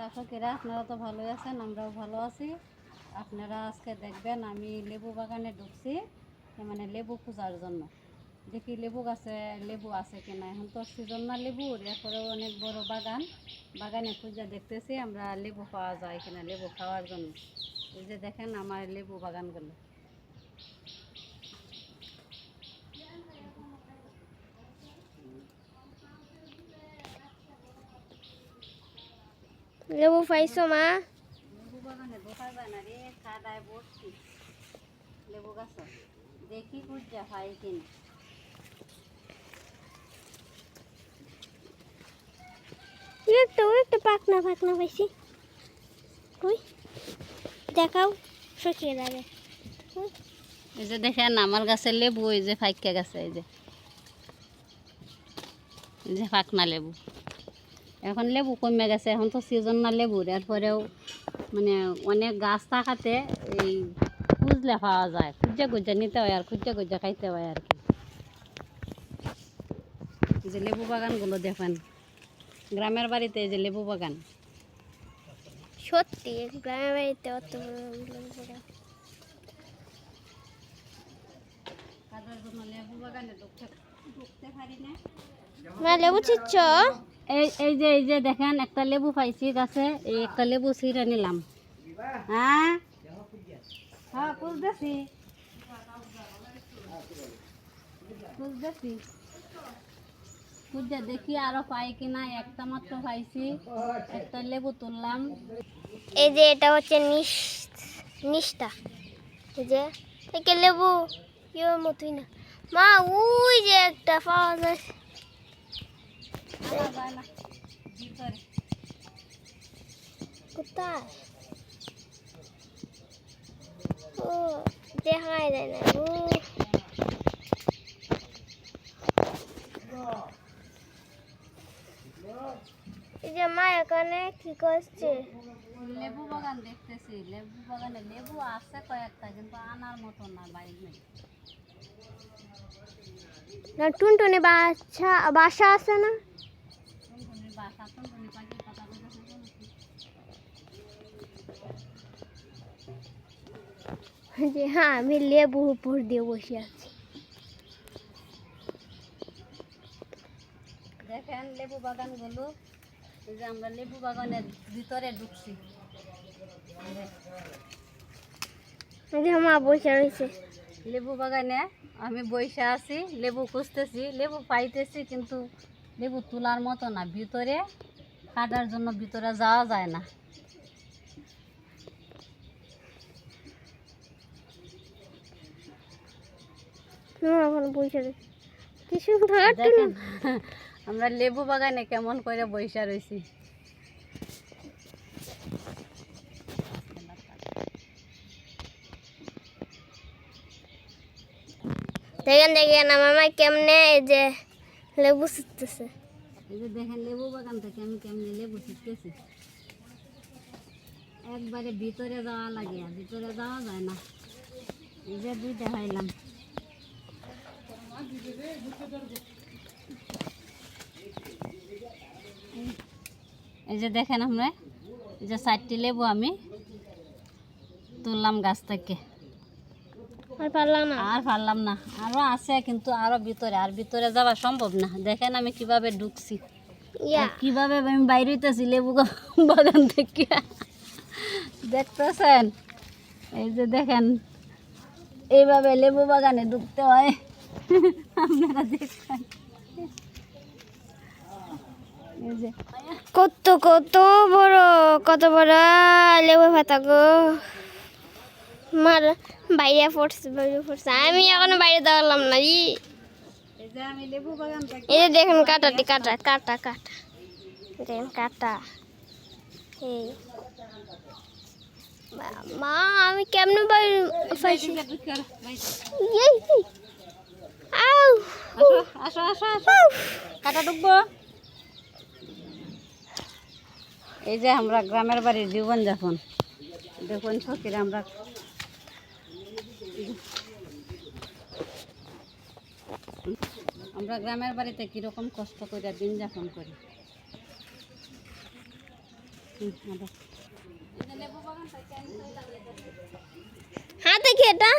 শাসকেরা আপনারা তো ভালোই আছেন, আমরাও ভালো আছি। আপনারা আজকে দেখবেন আমি লেবু বাগানে ঢুকছি মানে লেবু খোঁজার জন্য। দেখি লেবু গাছে, লেবু আছে কিনা। এখন তো সিজন না লেবুর এরপরেও অনেক বড় বাগান। বাগানে খুঁজে দেখতেছি, আমরা লেবু পাওয়া যায় কিনা, লেবু খাওয়ার জন্য। এই যে দেখেন আমার লেবু বাগানগুলো। লেবু পাইছো মা। লেবু বাগানে ঢোকা যায় না রে কাদায় ভর্তি লেবু গাছ দেখি কিনা একটু একটু পাকনা পাকনা পাইছি। কই? দেখাও শুকিয়ে যাবে। এই যে দেখেন আমার গাছের লেবু এই যে ফাইকা গাছে এই যে। এই যে ফাঁকনা লেবু। এখন লেবু কমে গেছে এখন তো সিজন না লেবুর। এরপরেও মানে অনেক গাছ থাকাতে এই খুঁজলে পাওয়া যায় খুঁজে খুঁজে নিতে হয় আর খুঁজে খুঁজে খাইতে হয় আর কি। যে লেবু বাগানগুলো দেখেন গ্রামের বাড়িতে এই যে লেবু বাগান। সত্যি গ্রামের বাড়িতে অত লেবু বাগান। ঢুকতে ঢুকতে পারি না। লেবু ছিচ্ছ এই এই যে এই যে দেখেন, একটা লেবু পাইছি গাছে, এই একটা লেবু ছিঁড়ে নিলাম। হ্যাঁ? হ্যাঁ দেখি আরও পাই কিনা, একটা মাত্র পাইছি। একটা লেবু তুললাম। এই যে এটা হচ্ছে নিষ্ঠা এই যে লেবু মতোই না। মা, ওই যে একটা পাওয়া যায়। না ভিতরে কোথায় ও দেখাই যায় না ও এই যে মা এখানে কি করছে লেবু বাগান দেখতেছি লেবু বাগানে লেবু আছে কয়েকটা কিন্তু আনার মতো না বাইক নেই না টুনটুনি বাচ্চা বাসা আছে না যে হ্যাঁ আমি লেবু উপর দিয়ে বসে আছি। দেখেন লেবু বাগানগুলো এই যে আমরা লেবু বাগানের ভিতরে ঢুকছি। মা বসে রয়েছে। লেবু বাগানে আমি বসে আছি লেবু খুঁজতেছি লেবু পাইতেছি কিন্তু লেবু তোলার মতো না ভিতরে কাটার জন্য ভিতরে যাওয়া যায় না। আমরা লেবু বাগানে কেমন করে বসে রয়েছি দেখেন দেখেন আমার মা কেমনে এই যে লেবু ছিটতেছে। এই যে দেখেন, লেবু বাগান থেকে আমি কেমনি লেবু ছিটতেছি? একবারে ভিতরে যাওয়া লাগে আর ভিতরে যাওয়া যায় না। এই যে দুইটা খাইলাম এই যে দেখেন আমরা, এই যে চারটি লেবু আমি তুললাম গাছ থেকে। আর পারলাম না। আর পারলাম না। আরও আছে কিন্তু আরও ভিতরে আর ভিতরে যাওয়া সম্ভব না। দেখেন আমি কীভাবে ঢুকছি। কীভাবে আমি বাইরে হইতেছি লেবু বাগান থেকে। দেখতেছেন? এই যে দেখেন এইভাবে লেবু বাগানে ঢুকতে হয়। আপনারা যে। কত কত বড় কত বড় লেবু পাতা গো। মার বাইরে পড়ছে বাইরে পড়ছে। আমি এখনও বাইরে দাঁড়ালাম না ই। এই যে দেখুন কাটাটি কাটা কাটা কাটা। দেখেন কাটা। এই। মা- আমি কেমনে বাইরে পাইছি। আউ। আসো আসো আসো। কাটা এই যে আমরা গ্রামের বাড়ির জীবন যাপন দেখুন আমরা আমরা গ্রামের বাড়িতে কীরকম কষ্ট করে দিন যাপন করি? হ্যাঁ দেখি এটা?